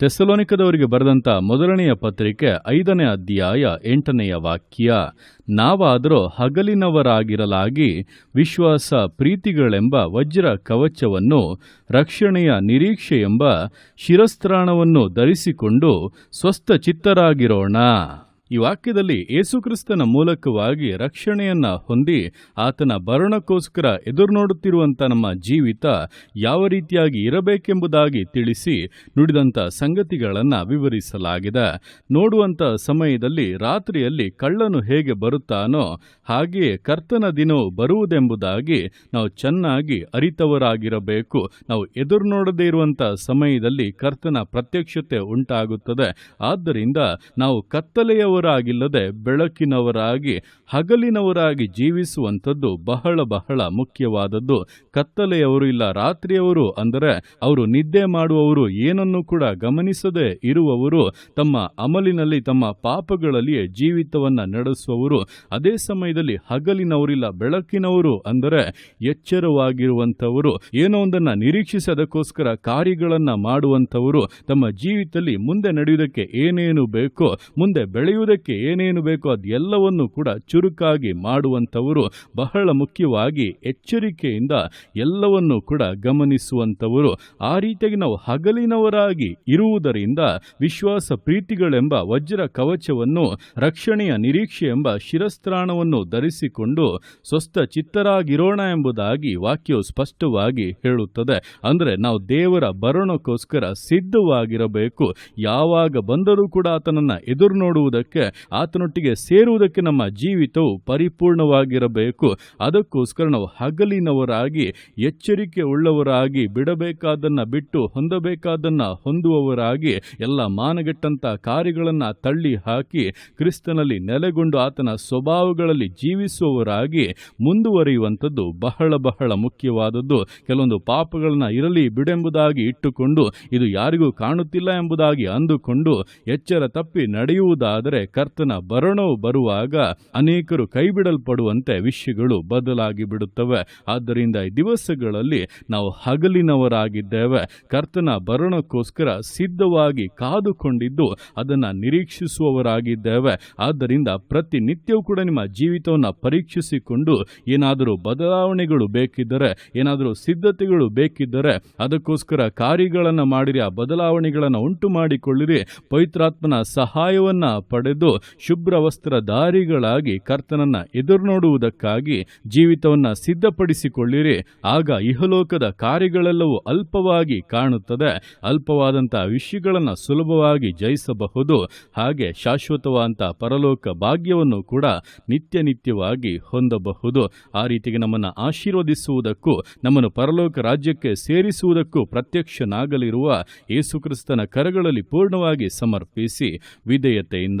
ತೆಸಲೋನಿಕದವರಿಗೆ ಬರೆದಂತ ಮೊದಲನೆಯ ಪತ್ರಿಕೆ ಐದನೇ ಅಧ್ಯಾಯ ಎಂಟನೆಯ ವಾಕ್ಯ, ನಾವಾದರೂ ಹಗಲಿನವರಾಗಿರಲಾಗಿ ವಿಶ್ವಾಸ ಪ್ರೀತಿಗಳೆಂಬ ವಜ್ರ ಕವಚವನ್ನು ರಕ್ಷಣೆಯ ನಿರೀಕ್ಷೆ ಎಂಬ ಶಿರಸ್ತ್ರಾಣವನ್ನು ಧರಿಸಿಕೊಂಡು ಸ್ವಸ್ಥ ಚಿತ್ತರಾಗಿರೋಣ ಈ ವಾಕ್ಯದಲ್ಲಿ ಯೇಸುಕ್ರಿಸ್ತನ ಮೂಲಕವಾಗಿ ರಕ್ಷಣೆಯನ್ನ ಹೊಂದಿ ಆತನ ಭರಣಕ್ಕೋಸ್ಕರ ಎದುರು ನೋಡುತ್ತಿರುವಂಥ ನಮ್ಮ ಜೀವಿತ ಯಾವ ರೀತಿಯಾಗಿ ಇರಬೇಕೆಂಬುದಾಗಿ ತಿಳಿಸಿ ನುಡಿದಂಥ ಸಂಗತಿಗಳನ್ನು ವಿವರಿಸಲಾಗಿದೆ. ನೋಡುವಂಥ ಸಮಯದಲ್ಲಿ ರಾತ್ರಿಯಲ್ಲಿ ಕಳ್ಳನು ಹೇಗೆ ಬರುತ್ತಾನೋ ಹಾಗೆಯೇ ಕರ್ತನ ದಿನವು ಬರುವುದೆಂಬುದಾಗಿ ನಾವು ಚೆನ್ನಾಗಿ ಅರಿತವರಾಗಿರಬೇಕು. ನಾವು ಎದುರು ನೋಡದೇ ಇರುವಂಥ ಸಮಯದಲ್ಲಿ ಕರ್ತನ ಪ್ರತ್ಯಕ್ಷತೆ ಉಂಟಾಗುತ್ತದೆ. ಆದ್ದರಿಂದ ನಾವು ಕತ್ತಲೆಯವರಾಗಿಲ್ಲದೆ ಬೆಳಕಿನವರಾಗಿ, ಹಗಲಿನವರಾಗಿ ಜೀವಿಸುವಂಥದ್ದು ಬಹಳ ಬಹಳ ಮುಖ್ಯವಾದದ್ದು. ಕತ್ತಲೆಯವರು ಇಲ್ಲ, ರಾತ್ರಿಯವರು ಅಂದರೆ ಅವರು ನಿದ್ದೆ ಮಾಡುವವರು ಏನನ್ನು ಕೂಡ ಗಮನಿಸದೆ ಇರುವವರು, ತಮ್ಮ ಅಮಲಿನಲ್ಲಿ ತಮ್ಮ ಪಾಪಗಳಲ್ಲಿಯೇ ಜೀವಿತವನ್ನ ನಡೆಸುವವರು. ಅದೇ ಸಮಯದಲ್ಲಿ ಹಗಲಿನವರಿಲ್ಲ ಬೆಳಕಿನವರು ಅಂದರೆ ಎಚ್ಚರವಾಗಿರುವಂಥವರು. ಏನೋ ಒಂದನ್ನ ನಿರೀಕ್ಷಿಸಿ ಅದಕ್ಕೋಸ್ಕರ ಕಾರ್ಯಗಳನ್ನ ಮಾಡುವಂಥವರು. ತಮ್ಮ ಜೀವಿತದಲ್ಲಿ ಮುಂದೆ ನಡೆಯುವುದಕ್ಕೆ ಏನೇನು ಬೇಕೋ, ಮುಂದೆ ಬೆಳೆಯುವುದಕ್ಕೆ ಏನೇನು ಬೇಕೋ ಅದೆಲ್ಲವನ್ನು ಕೂಡ ಚುರುಕಾಗಿ ಮಾಡುವಂಥವರು ಬಹಳ ಮುಖ್ಯವಾಗಿ ಎಚ್ಚರಿಕೆಯಿಂದ ಎಲ್ಲವನ್ನು ಕೂಡ ಗಮನಿಸುವಂಥವರು. ಆ ರೀತಿಯಾಗಿ ನಾವು ಹಗಲಿನವರಾಗಿ ಇರುವುದರಿಂದ ವಿಶ್ವಾಸ ಪ್ರೀತಿಗಳೆಂಬ ವಜ್ರ ಕವಚವನ್ನು, ರಕ್ಷಣೆಯ ನಿರೀಕ್ಷೆ ಎಂಬ ಶಿರಸ್ತ್ರಾಣವನ್ನು ಧರಿಸಿಕೊಂಡು ಸ್ವಸ್ಥ ಚಿತ್ತರಾಗಿರೋಣ ಎಂಬುದಾಗಿ ವಾಕ್ಯವು ಸ್ಪಷ್ಟವಾಗಿ ಹೇಳುತ್ತದೆ. ಅಂದರೆ ನಾವು ದೇವರ ಬರಣಕ್ಕೋಸ್ಕರ ಸಿದ್ಧವಾಗಿರಬೇಕು. ಯಾವಾಗ ಬಂದರೂ ಕೂಡ ಆತನನ್ನು ಎದುರು ನೋಡುವುದಕ್ಕೆ ಆತನೊಟ್ಟಿಗೆ ಸೇರುವುದಕ್ಕೆ ನಮ್ಮ ಜೀವಿತವು ಪರಿಪೂರ್ಣವಾಗಿರಬೇಕು. ಅದಕ್ಕೋಸ್ಕರ ನಾವು ಹಗಲಿನವರಾಗಿ, ಎಚ್ಚರಿಕೆ ಉಳ್ಳವರಾಗಿ, ಬಿಡಬೇಕಾದನ್ನು ಬಿಟ್ಟು ಹೊಂದಬೇಕಾದನ್ನು ಹೊಂದುವವರಾಗಿ, ಎಲ್ಲ ಮಾನಗೆಟ್ಟಂಥ ಕಾರ್ಯಗಳನ್ನು ತಳ್ಳಿ ಹಾಕಿ, ಕ್ರಿಸ್ತನಲ್ಲಿ ನೆಲೆಗೊಂಡು ಆತನ ಸ್ವಭಾವಗಳಲ್ಲಿ ಜೀವಿಸುವವರಾಗಿ ಮುಂದುವರಿಯುವಂಥದ್ದು ಬಹಳ ಬಹಳ ಮುಖ್ಯವಾದದ್ದು. ಕೆಲವೊಂದು ಪಾಪಗಳನ್ನು ಇರಲಿ ಬಿಡೆಂಬುದಾಗಿ ಇಟ್ಟುಕೊಂಡು, ಇದು ಯಾರಿಗೂ ಕಾಣುತ್ತಿಲ್ಲ ಎಂಬುದಾಗಿ ಅಂದುಕೊಂಡು, ಎಚ್ಚರ ತಪ್ಪಿ ನಡೆಯುವುದಾದರೆ ಕರ್ತನ ಬರಣವು ಬರುವಾಗ ಅನೇಕರು ಕೈಬಿಡಲ್ಪಡುವಂತೆ ವಿಷಯಗಳು ಬದಲಾಗಿ ಬಿಡುತ್ತವೆ. ಆದ್ದರಿಂದ ಈ ದಿವಸಗಳಲ್ಲಿ ನಾವು ಹಗಲಿನವರಾಗಿದ್ದೇವೆ. ಕರ್ತನ ಬರಣಕ್ಕೋಸ್ಕರ ಸಿದ್ಧವಾಗಿ ಕಾದುಕೊಂಡಿದ್ದು ಅದನ್ನು ನಿರೀಕ್ಷಿಸುವವರಾಗಿದ್ದೇವೆ. ಆದ್ದರಿಂದ ಪ್ರತಿನಿತ್ಯವೂ ಕೂಡ ನಿಮ್ಮ ಜೀವಿತವನ್ನು ಪರೀಕ್ಷಿಸಿಕೊಂಡು ಏನಾದರೂ ಬದಲಾವಣೆಗಳು ಬೇಕಿದ್ದರೆ, ಏನಾದರೂ ಸಿದ್ಧತೆಗಳು ಬೇಕಿದ್ದರೆ ಅದಕ್ಕೋಸ್ಕರ ಕಾರ್ಯಗಳನ್ನು ಮಾಡಿರಿ, ಆ ಬದಲಾವಣೆಗಳನ್ನು ಉಂಟು ಮಾಡಿಕೊಳ್ಳಿರಿ ಪವಿತ್ರಾತ್ಮನ ಸಹಾಯವನ್ನು ಪಡೆದು ಶುಭ್ರ ವಸ್ತ್ರಧಾರಿಗಳಾಗಿ ಕರ್ತನನ್ನ ಎದುರು ನೋಡುವುದಕ್ಕಾಗಿ ಜೀವಿತವನ್ನ ಸಿದ್ಧಪಡಿಸಿಕೊಳ್ಳಿರಿ. ಆಗ ಇಹಲೋಕದ ಕಾರ್ಯಗಳೆಲ್ಲವೂ ಅಲ್ಪವಾಗಿ ಕಾಣುತ್ತದೆ. ಅಲ್ಪವಾದಂತಹ ವಿಷಯಗಳನ್ನು ಸುಲಭವಾಗಿ ಜಯಿಸಬಹುದು. ಹಾಗೆ ಶಾಶ್ವತವಾದಂಥ ಪರಲೋಕ ಭಾಗ್ಯವನ್ನು ಕೂಡ ನಿತ್ಯ ನಿತ್ಯವಾಗಿ ಹೊಂದಬಹುದು. ಆ ರೀತಿಗೆ ನಮ್ಮನ್ನು ಆಶೀರ್ವದಿಸುವುದಕ್ಕೂ, ನಮ್ಮನ್ನು ಪರಲೋಕ ರಾಜ್ಯಕ್ಕೆ ಸೇರಿಸುವುದಕ್ಕೂ ಪ್ರತ್ಯಕ್ಷನಾಗಲಿರುವ ಯೇಸುಕ್ರಿಸ್ತನ ಕರಗಳಲ್ಲಿ ಪೂರ್ಣವಾಗಿ ಸಮರ್ಪಿಸಿ ವಿಧೇಯತೆಯಿಂದ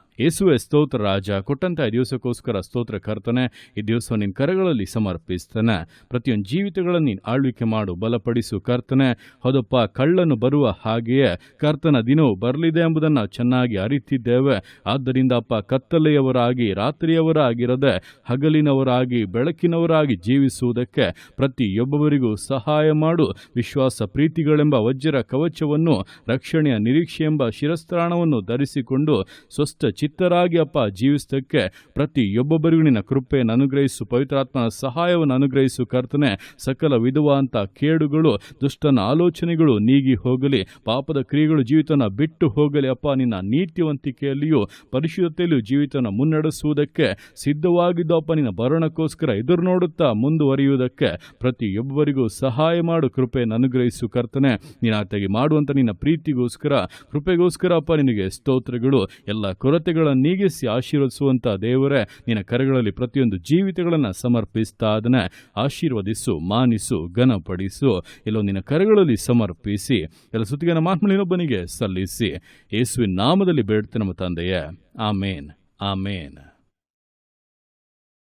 ಯೇಸುವೆ ಸ್ತೋತ್ರ ರಾಜ ಕೊಟ್ಟಂತಹ ದಿವಸಕ್ಕೋಸ್ಕರ ಸ್ತೋತ್ರ ಕರ್ತನೆ, ಈ ದಿವಸ ನಿನ್ನ ಕರಗಳಲ್ಲಿ ಸಮರ್ಪಿಸ್ತಾನೆ. ಪ್ರತಿಯೊಂದು ಜೀವಿತಗಳನ್ನು ನೀನು ಆಳ್ವಿಕೆ ಮಾಡು, ಬಲಪಡಿಸು ಕರ್ತನೆ. ಹೌದಪ್ಪ, ಕಳ್ಳನು ಬರುವ ಹಾಗೆಯೇ ಕರ್ತನ ದಿನವು ಬರಲಿದೆ ಎಂಬುದನ್ನು ಚೆನ್ನಾಗಿ ಅರಿತಿದ್ದೇವೆ. ಆದ್ದರಿಂದ ಅಪ್ಪ, ಕತ್ತಲೆಯವರಾಗಿ, ರಾತ್ರಿಯವರಾಗಿರದೆ, ಹಗಲಿನವರಾಗಿ, ಬೆಳಕಿನವರಾಗಿ ಜೀವಿಸುವುದಕ್ಕೆ ಪ್ರತಿಯೊಬ್ಬರಿಗೂ ಸಹಾಯ ಮಾಡು. ವಿಶ್ವಾಸ, ಪ್ರೀತಿಗಳೆಂಬ ವಜ್ರ ಕವಚವನ್ನು, ರಕ್ಷಣೆಯ ನಿರೀಕ್ಷೆ ಎಂಬ ಶಿರಸ್ತ್ರಾಣವನ್ನು ಧರಿಸಿಕೊಂಡು, ಸ್ವಸ್ಥ ಚಿತ್ತರಾಗಿ ಅಪ್ಪ ಜೀವಿಸೋದಕ್ಕೆ ಪ್ರತಿಯೊಬ್ಬೊಬ್ಬರಿಗೂ ನಿನ್ನ ಕೃಪೆಯನ್ನು ಅನುಗ್ರಹಿಸು, ಪವಿತ್ರಾತ್ಮನ ಸಹಾಯವನ್ನು ಅನುಗ್ರಹಿಸು, ಕರ್ತನೆ. ಸಕಲ ವಿಧವಾದಂಥ ಕೇಡುಗಳು, ದುಷ್ಟನ ಆಲೋಚನೆಗಳು ನೀಗಿ ಹೋಗಲಿ. ಪಾಪದ ಕ್ರಿಯೆಗಳು ಜೀವಿತನ ಬಿಟ್ಟು ಹೋಗಲಿ. ಅಪ್ಪ, ನಿನ್ನ ನೀತಿವಂತಿಕೆಯಲ್ಲಿಯೂ ಪರಿಶುದ್ಧತೆಯಲ್ಲಿಯೂ ಜೀವಿತನ ಮುನ್ನಡೆಸುವುದಕ್ಕೆ ಸಿದ್ಧವಾಗಿದ್ದು, ಅಪ್ಪ, ನಿನ್ನ ಭರಣಕ್ಕೋಸ್ಕರ ಎದುರು ನೋಡುತ್ತಾ ಮುಂದುವರಿಯುವುದಕ್ಕೆ ಪ್ರತಿಯೊಬ್ಬರಿಗೂ ಸಹಾಯ ಮಾಡು, ಕೃಪೆಯನ್ನು ಅನುಗ್ರಹಿಸು, ಕರ್ತನೆ. ನೀನು ಆತಗೆ ಮಾಡುವಂಥ ನಿನ್ನ ಪ್ರೀತಿಗೋಸ್ಕರ, ಕೃಪೆಗೋಸ್ಕರ ಅಪ್ಪ, ನಿನಗೆ ಸ್ತೋತ್ರಗಳು, ಎಲ್ಲ ಕೊರತೆಗಳನ್ನು ನೀಗಿಸಿ ಆಶೀರ್ವದಿಸುವಂಥ ದೇವರೇ, ನಿನ್ನ ಕರೆಗಳಲ್ಲಿ ಪ್ರತಿಯೊಂದು ಜೀವಿತಗಳನ್ನು ಸಮರ್ಪಿಸ್ತಾ ಅದನ್ನ ಆಶೀರ್ವದಿಸು, ಮಾನಿಸು, ಘನಪಡಿಸು. ಎಲ್ಲೋ ನಿನ್ನ ಕರೆಗಳಲ್ಲಿ ಸಮರ್ಪಿಸಿ, ಎಲ್ಲ ಸುತ್ತಿಗೆ ಮಾತ್ಮಲಿನೊಬ್ಬನಿಗೆ ಸಲ್ಲಿಸಿ. ಯೇಸುವಿನ ನಾಮದಲ್ಲಿ ಬೇಡ್ತೇನೆ ನಮ್ಮ ತಂದೆಯೇ. ಆಮೇನ್. ಆಮೇನ್.